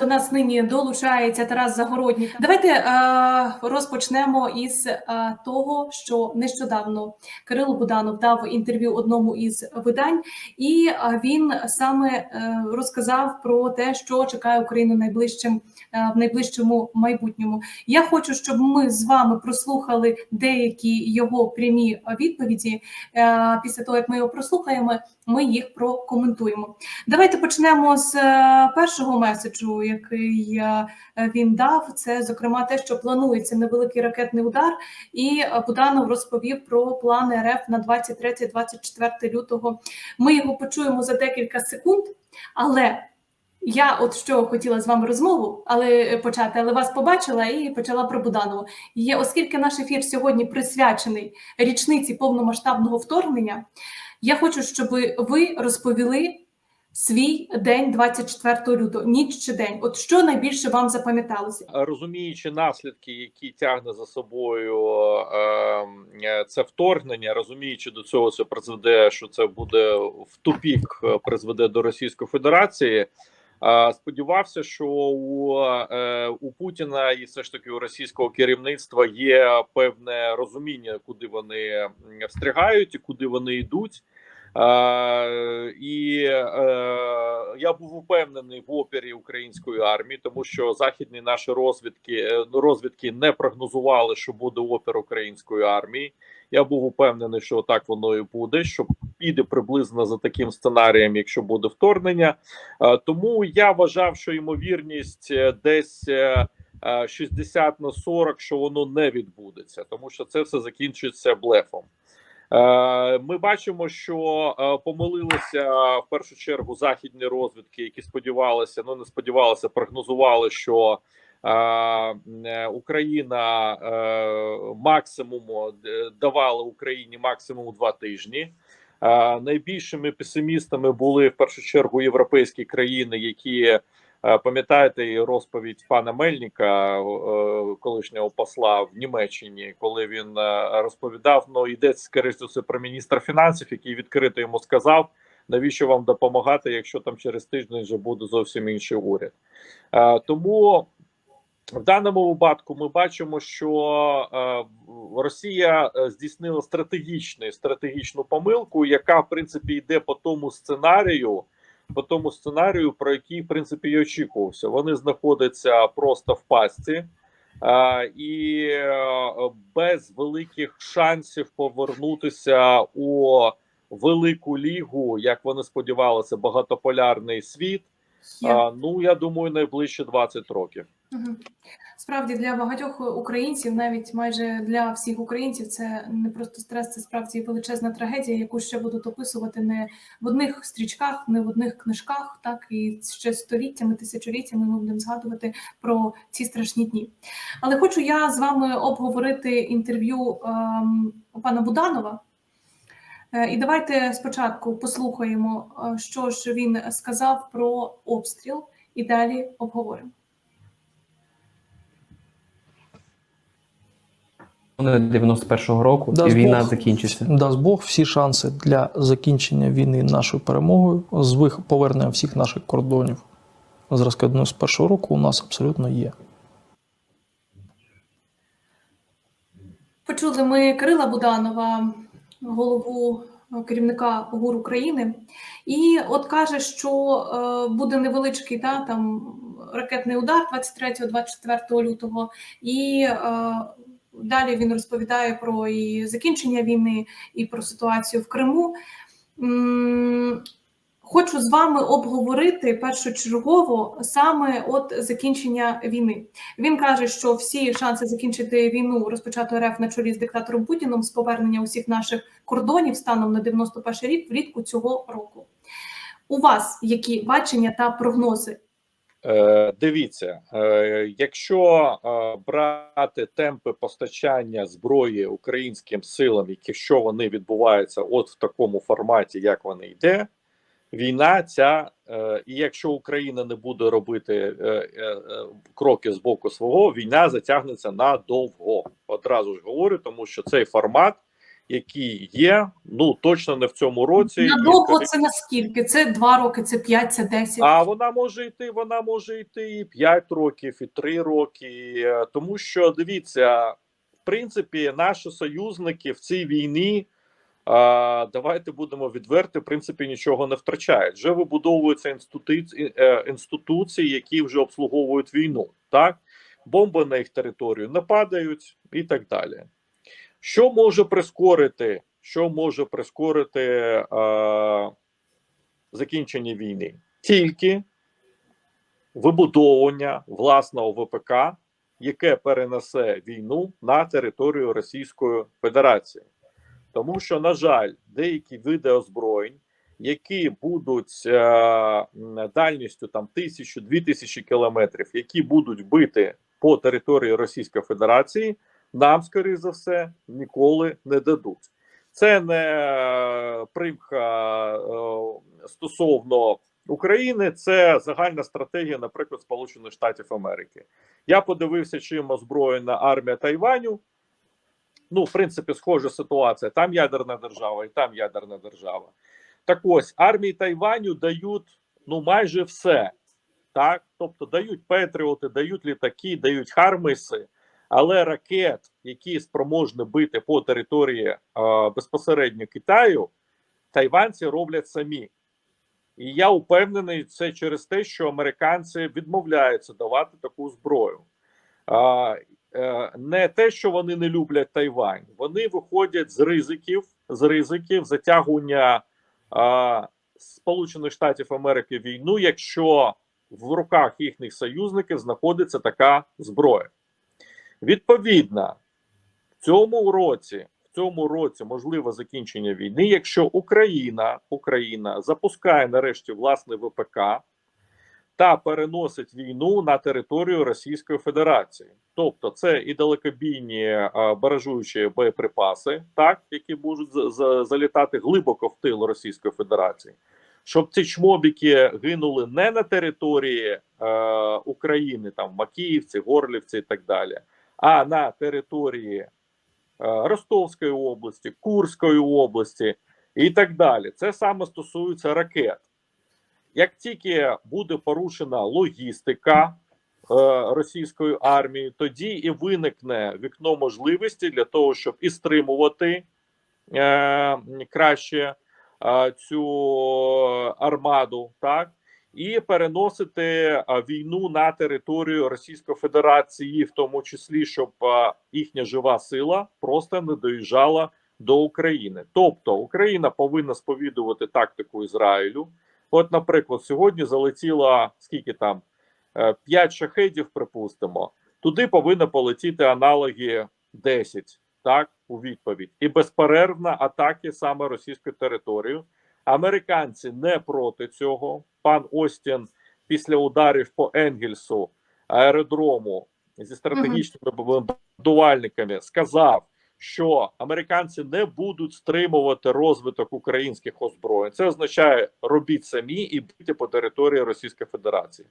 До нас нині долучається Тарас Загородній. Давайте е, розпочнемо із е, того, що нещодавно Кирило Буданов дав інтерв'ю одному із видань, і е, він саме е, розказав про те, що чекає Україну найближчим в найближчому майбутньому. Я хочу, щоб ми з вами прослухали деякі його прямі відповіді. Е, після того як ми його прослухаємо, ми їх прокоментуємо. Давайте почнемо з е, першого меседжу, який е, він дав. Це зокрема те, що планується невеликий ракетний удар, і е, Буданов розповів про плани РФ на 23-24 лютого. Ми його почуємо за декілька секунд, але. Я от що хотіла з вами розмову, але почати, але вас побачила і почала про Буданова. Є, оскільки наш ефір сьогодні присвячений річниці повномасштабного вторгнення, я хочу, щоб ви розповіли свій день 24 лютого, ніч чи день. От що найбільше вам запам'яталося? розуміючи наслідки, які тягне за собою е, це вторгнення, розуміючи до цього, це призведе, що це буде в тупік, е, призведе до Російської Федерації. Сподівався, що у, е, у Путіна і все ж таки у російського керівництва є певне розуміння, куди вони м, встрягають і куди вони йдуть. Е, і е, я був упевнений в опірі української армії, тому що західні наші розвідки е, ну, розвідки не прогнозували, що буде опір української армії. Я був упевнений, що так воно і буде. Що піде приблизно за таким сценарієм, якщо буде вторгнення. Е, тому я вважав, що ймовірність е, десь. е, е, 60 на 40, що воно не відбудеться, тому що це все закінчиться блефом. Ми бачимо, що помилилися в першу чергу західні розвідки, які сподівалися, ну не сподівалися, прогнозували, що Україна максимум давала Україні максимум два тижні. Найбільшими песимістами були в першу чергу європейські країни, які Е, Пам'ятаєте розповідь пана Мельника, е, колишнього посла в Німеччині, коли він е, розповідав: ну йдеться скоріше за про міністра фінансів, який відкрито йому сказав, навіщо вам допомагати, якщо там через тиждень вже буде зовсім інший уряд. Тому в даному випадку ми бачимо, що е, Росія е, здійснила стратегічну стратегічну помилку, яка в принципі йде по тому сценарію по тому сценарію, про який в принципі і очікувався. Вони знаходяться просто в пастці. І е, без великих шансів повернутися у велику лігу, як вони сподівалися, багатополярний світ. Ну я думаю, найближче 20 років. Справді для багатьох українців, навіть майже для всіх українців, це не просто стрес, це справді величезна трагедія, яку ще будуть описувати не в одних стрічках, не в одних книжках, так і ще століттями, тисячоліттями ми будемо згадувати про ці страшні дні. Але хочу я з вами обговорити інтерв'ю ем, пана Буданова. Е, І давайте спочатку послухаємо, е, що ж він сказав про обстріл, і далі обговоримо. 91-го року, Дасть і війна Бог, закінчиться. Дасть Бог всі шанси для закінчення війни нашою перемогою з поверненням всіх наших кордонів зразка 91-го року у нас абсолютно є. Почули ми Кирила Буданова, голову е, керівника ГУР України, і от каже, що е, буде невеличкий та, там, ракетний удар 23-24 лютого, і е, далі він розповідає про і закінчення війни, і про ситуацію в Криму. Хочу з вами обговорити першочергово саме от закінчення війни. Він каже, що всі шанси закінчити війну розпочату РФ на чолі з диктатором Путіном з повернення усіх наших кордонів станом на 91 рік влітку цього року. У вас які бачення та прогнози? Е, дивіться, е, якщо е, брати темпи постачання зброї українським силам, якщо вони відбуваються от в такому форматі, як вони йде, війна ця, і якщо Україна не буде робити кроки з боку свого, війна затягнеться надовго. Одразу ж говорю, тому що цей формат які є. Ну точно не в цьому році. Надовго І- це наскільки? Це два роки, це п'ять, це десять. а вона може йти, вона може йти і 5 років, і 3 роки. е, Тому що дивіться, в принципі, наші союзники в цій війні. Давайте будемо відверти, в принципі, нічого не втрачають. Вже вибудовуються інституції, е, інституції, які вже обслуговують війну. Так, бомби на їх територію не падають і так далі. Що може прискорити? Що може прискорити е, закінчення війни? Тільки вибудовування власного ВПК, яке перенесе війну на територію Російської Федерації. Тому що, на жаль, деякі види озброєнь, які будуть е, дальністю там тисячу дві тисячі кілометрів, які будуть бити по території Російської Федерації, нам, скоріше за все, ніколи не дадуть. Це не е, примха е, стосовно України, це загальна стратегія, наприклад, Сполучених Штатів Америки. Я подивився, чим озброєна армія Тайваню. Ну, в принципі, схожа ситуація. Там ядерна держава, і там ядерна держава. Так ось армії Тайваню дають ну майже все. Так, тобто дають Петріоти, дають літаки, дають Хармиси, але ракет, які спроможні бити по території е, безпосередньо Китаю, тайванці роблять самі. І я упевнений, це через те, що американці відмовляються давати таку зброю. А, е, не те, що вони не люблять Тайвань, вони виходять з ризиків, з ризиків затягування а, Сполучених Штатів Америки війну, якщо в руках їхніх союзників знаходиться така зброя. Відповідно, в цьому році, в цьому році можливе закінчення війни, якщо Україна, Україна запускає нарешті власний ВПК та переносить війну на територію Російської Федерації. Тобто, це і далекобійні а, баражуючі боєприпаси, так які можуть за- залітати глибоко в тил Російської Федерації, щоб ці чмобіки гинули не на території е, України, там Макіївці, Горлівці і так далі, а на території е, Ростовської області, Курської області і так далі. Це саме стосується ракет. Як тільки буде порушена логістика е, російської армії, тоді і виникне вікно можливості для того, щоб і стримувати е, краще цю армаду, так і переносити е, війну на територію Російської Федерації, в тому числі, щоб е, їхня жива сила просто не доїжджала до України. Тобто Україна повинна сповідувати тактику Ізраїлю. От, наприклад, сьогодні залетіло скільки там 5 шахедів, припустимо. Туди повинно полетіти аналоги 10, так, у відповідь. І безперервна атаки саме російською територією. Американці не проти цього. Пан Остін після ударів по Енгельсу аеродрому зі стратегічними будувальниками сказав, що американці не будуть стримувати розвиток українських озброєнь. Це означає робіть самі і бити по території Російської Федерації.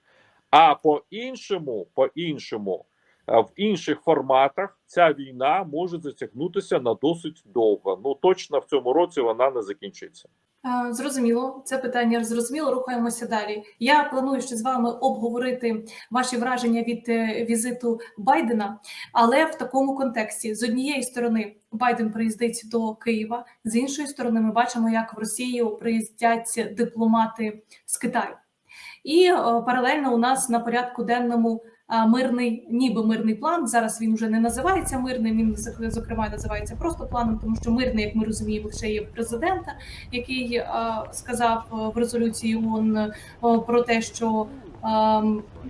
А по іншому, по іншому, е, в інших форматах ця війна може затягнутися на досить довго. Ну точно в цьому році вона не закінчиться. Е, Зрозуміло, це питання зрозуміло. Рухаємося далі. Я планую ще з вами обговорити ваші враження від е, візиту Байдена, але в такому контексті з однієї сторони Байден приїздить до Києва, з іншої сторони, ми бачимо, як в Росію приїздять дипломати з Китаю. І е, паралельно у нас на порядку денному мирний, ніби мирний план. Зараз він вже не називається мирним. Він зок- зокрема називається просто планом, тому що мирний, як ми розуміємо, ще є президента, який е, сказав е, в резолюції ООН е, про те, що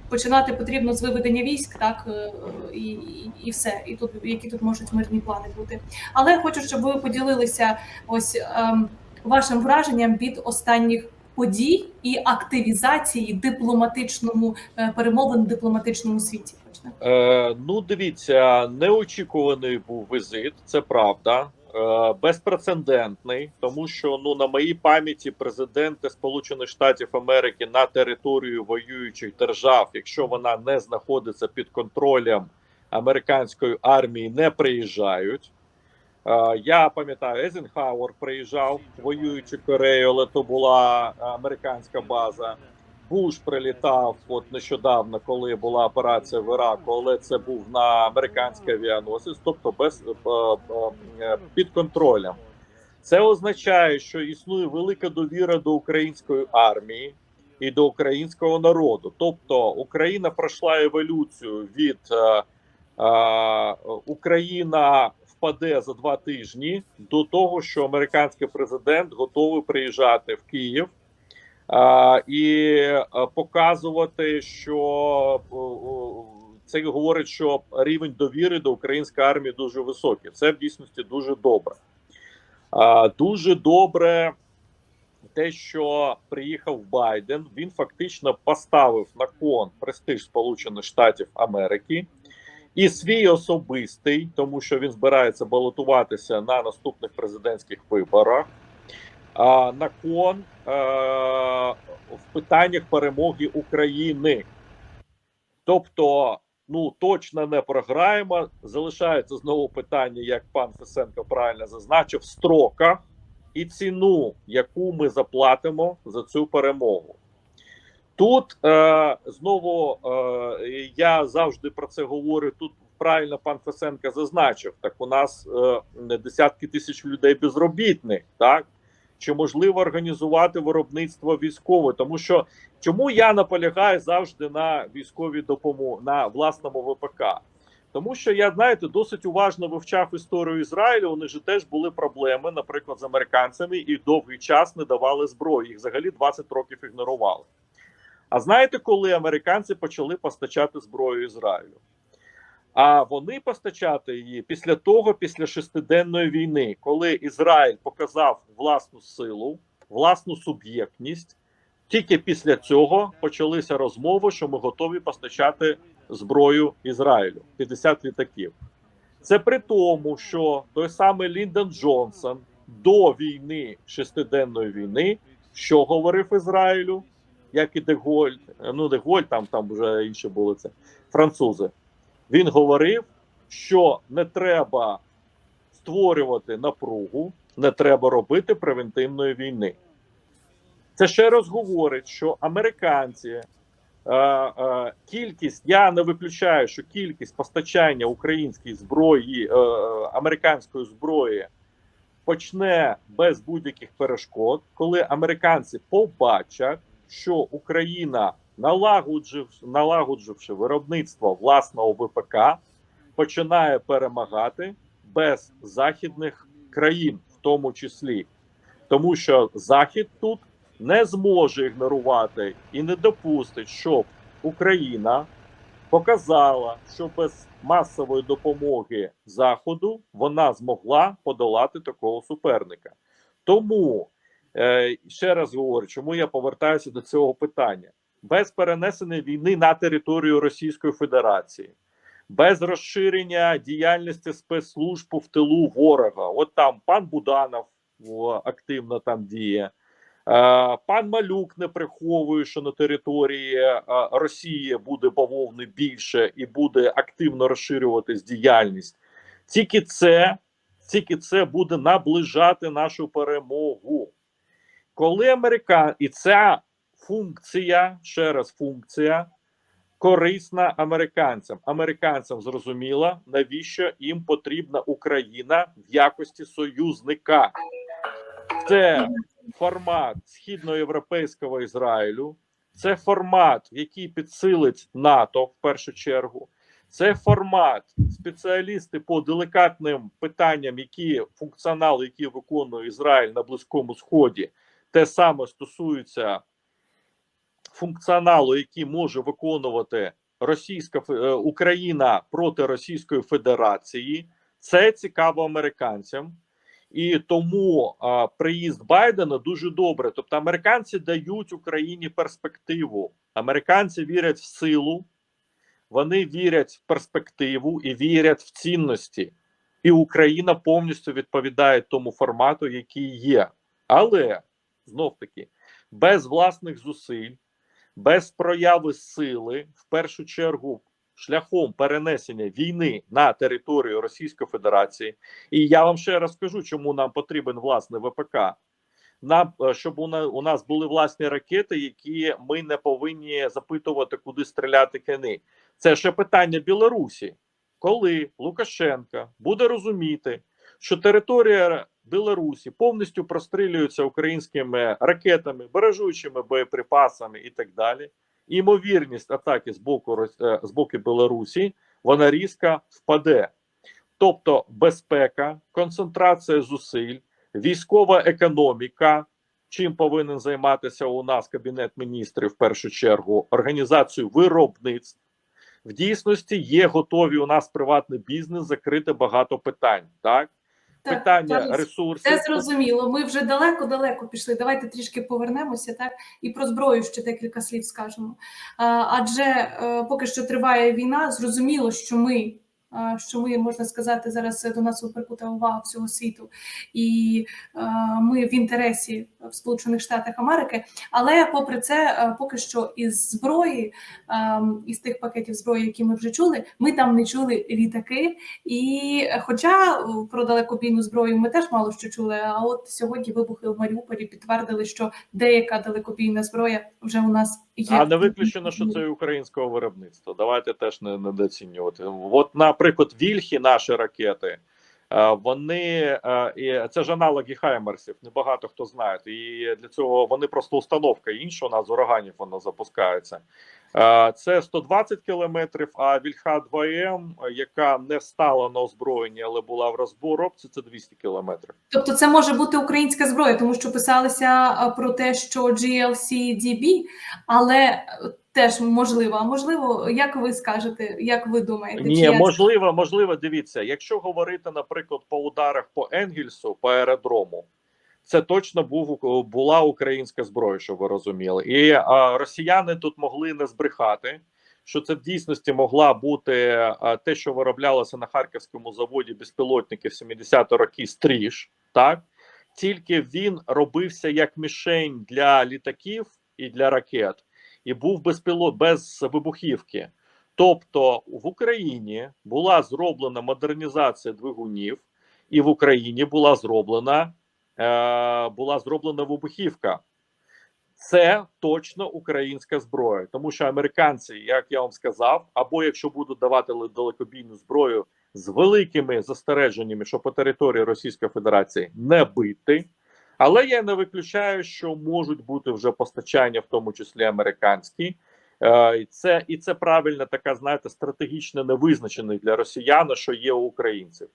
починати потрібно з виведення військ, так е, і, і, і все. І тут які тут можуть мирні плани бути. Але хочу, щоб ви поділилися ось ем, вашим враженням від останніх подій і активізації дипломатичному е, перемовин в дипломатичному світі. Е, ну, дивіться, неочікуваний був візит, це правда. Е, безпрецедентний, тому що ну на моїй пам'яті президенти Сполучених Штатів Америки на територію воюючих держав, якщо вона не знаходиться під контролем американської армії, не приїжджають. Е, Я пам'ятаю, Ейзенхауер приїжджав в воюючу Корею, але то була американська база. Буш прилітав от нещодавно, коли була операція в Іраку, але це був на американський авіаносець, тобто без е, е, під контролем. Це означає, що існує велика довіра до української армії і до українського народу. Тобто Україна пройшла еволюцію від е, Україна впаде за два тижні до того, що американський президент готовий приїжджати в Київ е, і показувати, що це говорить, що рівень довіри до української армії дуже високий. Це в дійсності дуже добре. Е, Дуже добре те, що приїхав Байден, він фактично поставив на кон престиж Сполучених Штатів Америки і свій особистий, тому що він збирається балотуватися на наступних президентських виборах. А на кон в питаннях перемоги України. Тобто, ну точно не програємо. Залишається знову питання, як пан Фесенко правильно зазначив, строка і ціну, яку ми заплатимо за цю перемогу. Тут е, знову е, я завжди про це говорю. Тут правильно пан Фесенко зазначив: так у нас е, десятки тисяч людей безробітних, так чи можливо організувати виробництво військове? Тому що чому я наполягаю завжди на військовій допомозі на власному ВПК? Тому що я знаєте, досить уважно вивчав історію Ізраїлю. Них же теж були проблеми, наприклад, з американцями, і довгий час не давали зброї. Їх взагалі 20 років ігнорували. А знаєте, коли американці почали постачати зброю Ізраїлю? А вони постачати її після того, після шестиденної війни, коли Ізраїль показав власну силу, власну суб'єктність. Тільки після цього почалися розмови, що ми готові постачати зброю Ізраїлю 50 літаків. Це при тому, що той самий Ліндон Джонсон до війни шестиденної війни, що говорив Ізраїлю, як і Деголь, ну Деголь, там там вже інші були це французи. Він говорив, що не треба створювати напругу, не треба робити превентивної війни. Це ще раз говорить, що американці е, е, кількість, я не виключаю, що кількість постачання української зброї, е, американської зброї почне без будь-яких перешкод, коли американці побачать, що Україна, налагоджив, налагодживши виробництво власного ВПК, починає перемагати без західних країн, в тому числі, тому що Захід тут не зможе ігнорувати і не допустить, щоб Україна показала, що без масової допомоги Заходу вона змогла подолати такого суперника. Тому ще раз говорю, чому я повертаюся до цього питання: без перенесення війни на територію Російської Федерації. Без розширення діяльності спецслужб в тилу ворога, от там пан Буданов активно там діє, Е, Пан Малюк не приховує, що на території е, Росії буде бавовни більше і буде активно розширюватись діяльність. Тільки це, тільки це буде наближати нашу перемогу. Коли американ і ця функція, ще раз функція, корисна американцям. Американцям зрозуміло, навіщо їм потрібна Україна в якості союзника. Це формат східноєвропейського Ізраїлю, це формат, який підсилить НАТО в першу чергу. Це формат спеціалісти по делікатним питанням, які функціонал, який виконує Ізраїль на Близькому Сході, те саме стосується функціоналу, який може виконувати Російська е, Україна проти Російської Федерації. Це цікаво американцям. І тому а, приїзд Байдена дуже добре. Тобто, американці дають Україні перспективу. Американці вірять в силу, вони вірять в перспективу і вірять в цінності. І Україна повністю відповідає тому формату, який є. Але знов таки без власних зусиль, без прояви сили, в першу чергу шляхом перенесення війни на територію Російської Федерації. І я вам ще раз скажу, чому нам потрібен власне ВПК. Нам е, щоб у нас були власні ракети, які ми не повинні запитувати, куди стріляти кини. Це ще питання Білорусі. Коли Лукашенка буде розуміти, що територія Білорусі повністю прострілюється українськими ракетами, баражуючими боєприпасами і так далі. Імовірність атаки з боку е, з боку Білорусі вона різко впаде. Тобто безпека, концентрація зусиль, військова економіка. Чим повинен займатися у нас кабінет міністрів в першу чергу організацію виробництв. В дійсності є готові у нас приватний бізнес закрити багато питань. Так, Так, питання так, ресурсів. Це зрозуміло. Ми вже далеко-далеко пішли. Давайте трішки повернемося, так і про зброю ще декілька слів скажемо. Адже е, поки що триває війна, зрозуміло, що ми. Що ми можна сказати зараз до нас прикута увага всього світу, і ми в інтересі в Сполучених Штатах Америки. Але попри це, поки що із зброї, із тих пакетів зброї, які ми вже чули, ми там не чули літаки. І хоча про далекобійну зброю ми теж мало що чули, а от сьогодні вибухи в Маріуполі підтвердили, що деяка далекобійна зброя вже у нас є. А не виключено, що це українського виробництва. Давайте теж не недооцінювати. От, наприклад, вільхи, наші ракети, е, вони е, і це ж аналоги Хаймерсів. Небагато хто знає. І для цього вони просто установка інша. У нас з ураганів вона запускається. Е, Це 120 кілометрів. А вільха 2М, яка не стала на озброєнні, але була в розборобці, це 200 кілометрів. Тобто, це може бути українська зброя, тому що писалося е, про те, що GLC-DB, але е, теж можливо. А можливо, як ви скажете, як ви думаєте? Ні, це- можливо, можливо, дивіться, якщо говорити, наприклад, по ударах по Енгельсу, по аеродрому, це точно був була українська зброя, щоб ви розуміли. І а, росіяни тут могли не збрехати, що це в дійсності могла бути а, те, що вироблялося на харківському заводі безпілотників 70-ті роки стріж, так тільки він робився як мішень для літаків і для ракет, і був безпілот без вибухівки. Тобто в Україні була зроблена модернізація двигунів, і в Україні була зроблена була зроблена вибухівка. Це точно українська зброя, тому що американці, як я вам сказав, або якщо будуть давати далекобійну зброю з великими застереженнями, що по території Російської Федерації не бити. Але я не виключаю, що можуть бути вже постачання, в тому числі американські. Е, і це і це правильна така, знаєте, стратегічно невизначений для росіян, що є у українців.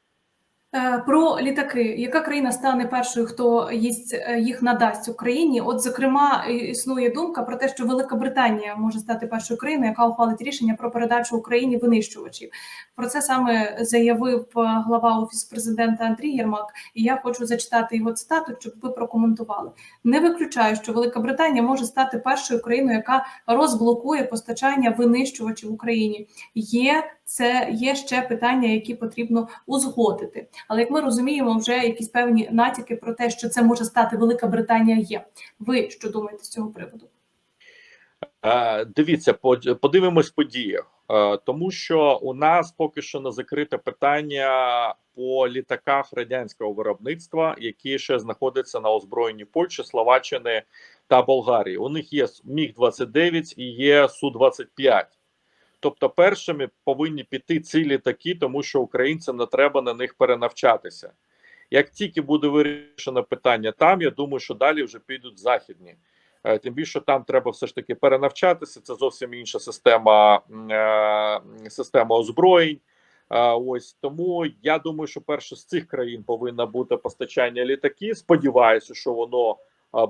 Е, Про літаки, яка країна стане першою, хто їсть е, їх надасть Україні? От зокрема, існує думка про те, що Велика Британія може стати першою країною, яка ухвалить рішення про передачу Україні винищувачів. Про це саме заявив е, глава офісу президента Андрій Єрмак. І я хочу зачитати його цитату, щоб ви прокоментували. Не виключаю, що Велика Британія може стати першою країною, яка розблокує постачання винищувачів Україні. Є це є ще питання, які потрібно узгодити. Але як ми розуміємо, вже якісь певні натяки про те, що це може стати Велика Британія. Є ви що думаєте з цього приводу? Е, Дивіться, подивимось по Е, тому що у нас поки що не закрите питання по літаках радянського виробництва, які ще знаходяться на озброєнні Польщі, Словаччини та Болгарії. У них є Міг 29 і є Су 25 Тобто, першими повинні піти ці літаки, тому що українцям не треба на них перенавчатися. Як тільки буде вирішено питання там, я думаю, що далі вже підуть західні. Е, Тим більше там треба все ж таки перенавчатися. Це зовсім інша система, е, система озброєнь. Е, Ось тому я думаю, що перше з цих країн повинно бути постачання літаків. Сподіваюся, що воно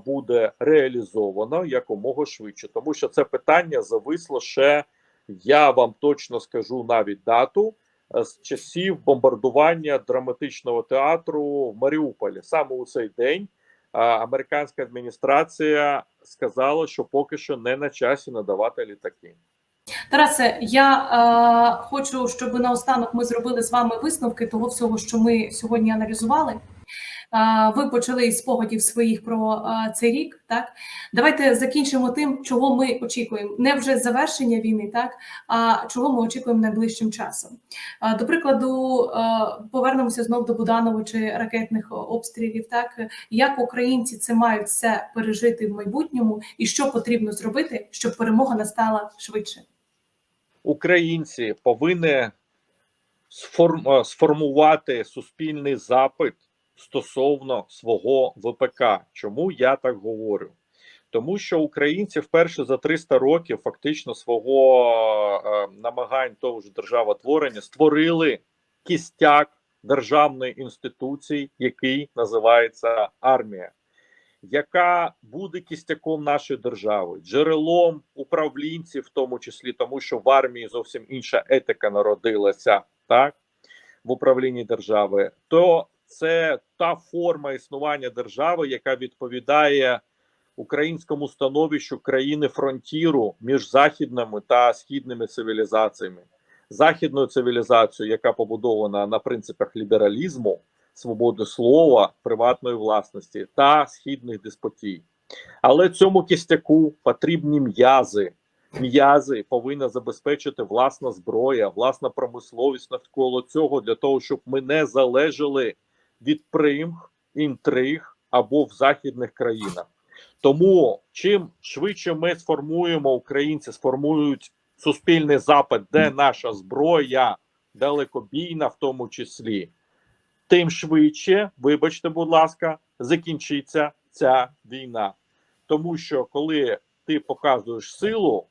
буде реалізовано якомога швидше, тому що це питання зависло ще. Я вам точно скажу навіть дату е, з часів бомбардування драматичного театру в Маріуполі. Саме у цей день американська адміністрація сказала, що поки що не на часі надавати літаки. Тарасе, я е, хочу, щоб наостанок ми зробили з вами висновки того всього, що ми сьогодні аналізували. Ви почали із спогадів своїх про цей рік. Так давайте закінчимо тим, чого ми очікуємо. Не вже завершення війни, так а чого ми очікуємо найближчим часом. До прикладу, повернемося знов до Буданова чи ракетних обстрілів. Так як українці це мають все пережити в майбутньому, і що потрібно зробити, щоб перемога настала швидше. Українці повинні сформувати суспільний запит стосовно свого ВПК. Чому я так говорю? Тому що українці вперше за 300 років фактично свого е, намагань того ж державотворення створили кістяк державної інституції, який називається армія, яка буде кістяком нашої держави, джерелом управлінців, в тому числі, тому що в армії зовсім інша етика народилася, так в управлінні держави, то це та форма існування держави, яка відповідає українському становищу країни фронтіру між західними та східними цивілізаціями. Західною цивілізацією, яка побудована на принципах лібералізму, свободи слова, приватної власності та східних деспотій. Але цьому кістяку потрібні м'язи. М'язи повинна забезпечити власна зброя, власна промисловість навколо цього для того, щоб ми не залежали від примх, інтриг або в західних країнах. Тому чим швидше ми сформуємо українці, сформують суспільний запит, де наша зброя далекобійна, в тому числі, тим швидше, вибачте, будь ласка, закінчиться ця війна. Тому що коли ти показуєш силу,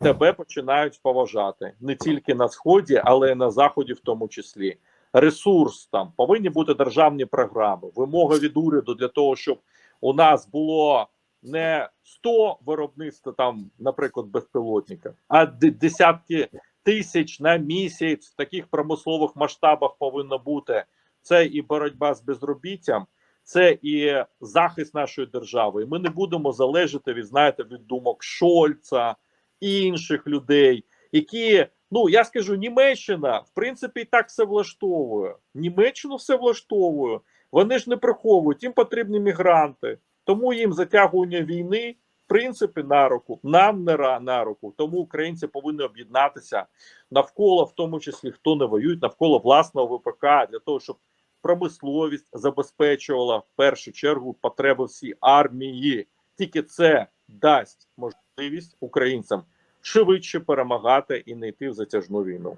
тебе починають поважати не тільки на сході, але й на заході, в тому числі. Ресурс там повинні бути державні програми, вимоги від уряду для того, щоб у нас було не 100 виробництв там, наприклад, безпілотників, а десятки тисяч на місяць в таких промислових масштабах повинно бути. Це і боротьба з безробіттям, це і захист нашої держави. І ми не будемо залежати від знаєте від думок Шольца і інших людей, які ну я скажу, Німеччина в принципі і так все влаштовує. Німеччину все влаштовує. Вони ж не приховують, їм потрібні мігранти, тому їм затягування війни. В принципі, на руку нам не на руку. Тому українці повинні об'єднатися навколо, в тому числі хто не воює, навколо власного ВПК для того, щоб промисловість забезпечувала в першу чергу потреби всій армії. Тільки це дасть можливість українцям швидше перемагати і не йти в затяжну війну.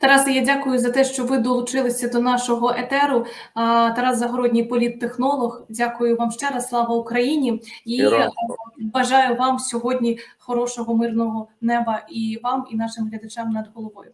Тарас, я дякую за те, що ви долучилися до нашого етеру. Тарас Загородній політтехнолог. Дякую вам ще раз. Слава Україні і Героям бажаю вам сьогодні хорошого мирного неба і вам, і нашим глядачам над головою.